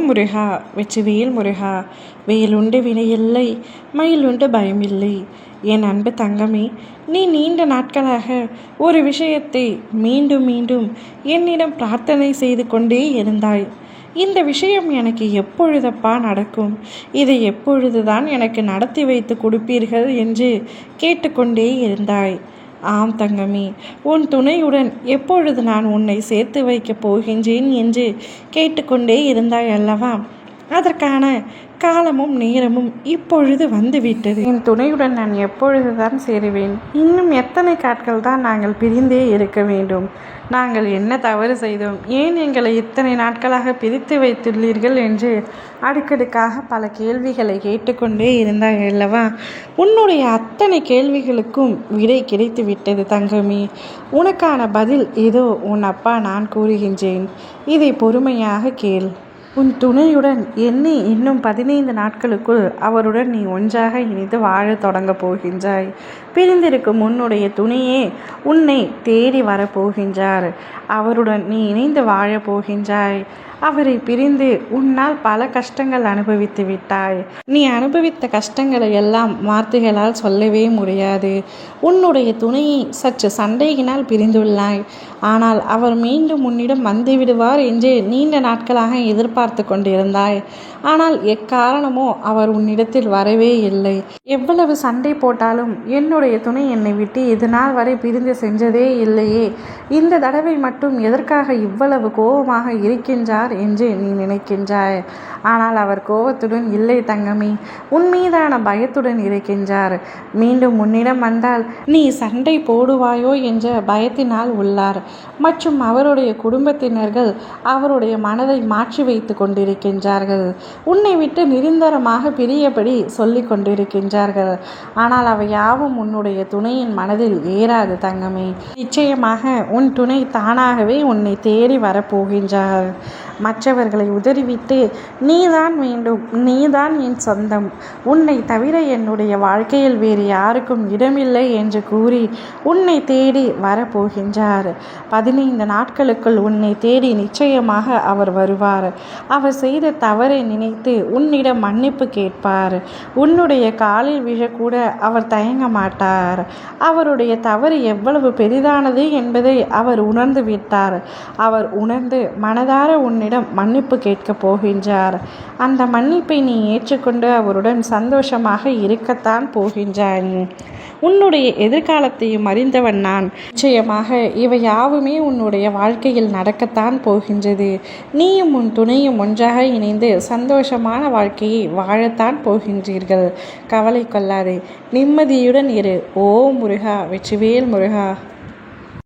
ஓம் முருகா வெற்றிவேல் முருகா வேலுண்டு வினையில்லை மயிலுண்டு பயமில்லை. என் அன்பு தங்கமே நீ நீண்ட நாட்களாக ஒரு விஷயத்தை மீண்டும் மீண்டும் என்னிடம் பிரார்த்தனை செய்து கொண்டே இருந்தாய். இந்த விஷயம் எனக்கு எப்பொழுதப்பா நடக்கும்? இதை எப்பொழுதுதான் எனக்கு நடத்தி வைத்து கொடுப்பீர்கள் என்று கேட்டுக்கொண்டே இருந்தாய். ஆம் தங்கமே உன் துணையுடன் எப்பொழுது நான் உன்னை சேர்த்து வைக்கப் போகின்றேன் என்று கேட்டுக்கொண்டே இருந்தாய் அல்லவா? அதற்கான காலமும் நேரமும் இப்பொழுது வந்துவிட்டது. என் துணையுடன் நான் எப்பொழுதுதான் சேருவேன்? இன்னும் எத்தனை காட்கள் தான் நாங்கள் பிரிந்தே இருக்க வேண்டும்? நாங்கள் என்ன தவறு செய்தோம்? ஏன் எங்களை இத்தனை நாட்களாக பிரித்து வைத்துள்ளீர்கள் என்று அடுக்கடுக்காக பல கேள்விகளை கேட்டுக்கொண்டே இருந்தாய் அல்லவா? உன்னுடைய அத்தனை கேள்விகளுக்கும் விடை கிடைத்து விட்டது தங்கமி. உனக்கான பதில் இதோ உன் அப்பா நான் கூறுகின்றேன். இதை பொறுமையாக கேள். உன் துணையுடன் எண்ணி இன்னும் பதினைந்து நாட்களுக்குள் அவருடன் நீ ஒன்றாக இணைந்து வாழத் தொடங்கப் போகின்றாய். பிரிந்திருக்கும் உன்னுடைய துணையே உன்னை தேடி வரப்போகின்றார் அவருடன் நீ இணைந்து வாழப் போகின்றாய். அவரை பிரிந்து உன்னால் பல கஷ்டங்கள் அனுபவித்து விட்டாய். நீ அனுபவித்த கஷ்டங்களை எல்லாம் வார்த்தைகளால் சொல்லவே முடியாது. உன்னுடைய துணையை சற்று சண்டையினால் பிரிந்துள்ளாய். ஆனால் அவர் மீண்டும் உன்னிடம் வந்து விடுவார் என்று நீண்ட நாட்களாக எதிர்பார்த்து கொண்டிருந்தாய். ஆனால் எக்காரணமோ அவர் உன்னிடத்தில் வரவே இல்லை. எவ்வளவு சண்டை போட்டாலும் என்னுடைய துணை என்னை விட்டு இது நாள் வரை பிரிந்து சென்றதே இல்லையே. இந்த தடவை மட்டும் எதற்காக இவ்வளவு கோபமாக இருக்கின்றார் என்று நீ நினைக்கின்றாய். ஆனால் அவர் கோபத்துடன் இல்லை தங்கமி உன் மீதான பயத்துடன் இருக்கின்றார். மீண்டும் உன்னிடம் வந்தால் நீ சண்டை போடுவாயோ என்ற பயத்தினால் உள்ளார். மற்றும் அவருடைய குடும்பத்தினர்கள் அவருடைய மனதை மாற்றி வைத்து கொண்டிருக்கின்றார்கள் உன்னை விட்டு நிரந்தரமாக பிரியபடி சொல்லி கொண்டிருக்கின்றார்கள். ஆனால் அவை யாவும் உன்னுடைய துணையின் மனதில் ஏறாது தங்கமே. நிச்சயமாக உன் துணை தானாகவே உன்னை தேடி வரப்போகின்றார் மற்றவர்களை உதறிவிட்டு நீதான் வேண்டும் நீதான் என் சொந்தம். உன்னை தவிர என்னுடைய வாழ்க்கையில் வேறு யாருக்கும் இடமில்லை என்று கூறி உன்னை தேடி வரப்போகின்றார். பதினைந்து நாட்களுக்குள் உன்னை தேடி நிச்சயமாக அவர் வருவார். அவர் செய்த தவறை நினைத்து உன்னிடம் மன்னிப்பு கேட்பார். உன்னுடைய காலில் விழக்கூட அவர் தயங்க மாட்டார். அவருடைய தவறு எவ்வளவு பெரிதானது என்பதை அவர் உணர்ந்து விட்டார். அவர் உணர்ந்து மனதார அவரிடம் மன்னிப்பு கேட்கப் போகின்றார். அந்த மன்னிப்பை நீ ஏற்றுக்கொண்டு அவருடன் சந்தோஷமாக இருக்கத்தான் போகின்றான் உன்னுடைய எதிர்காலத்தையும் அறிந்தவன் நான். நிச்சயமாக இவை யாவுமே உன்னுடைய வாழ்க்கையில் நடக்கத்தான் போகின்றது. நீயும் உன் துணையும் ஒன்றாக இணைந்து சந்தோஷமான வாழ்க்கையை வாழத்தான் போகின்றீர்கள். கவலை கொள்ளாதே. நிம்மதியுடன் இரு. ஓ முருகா வெற்றிவேல் முருகா.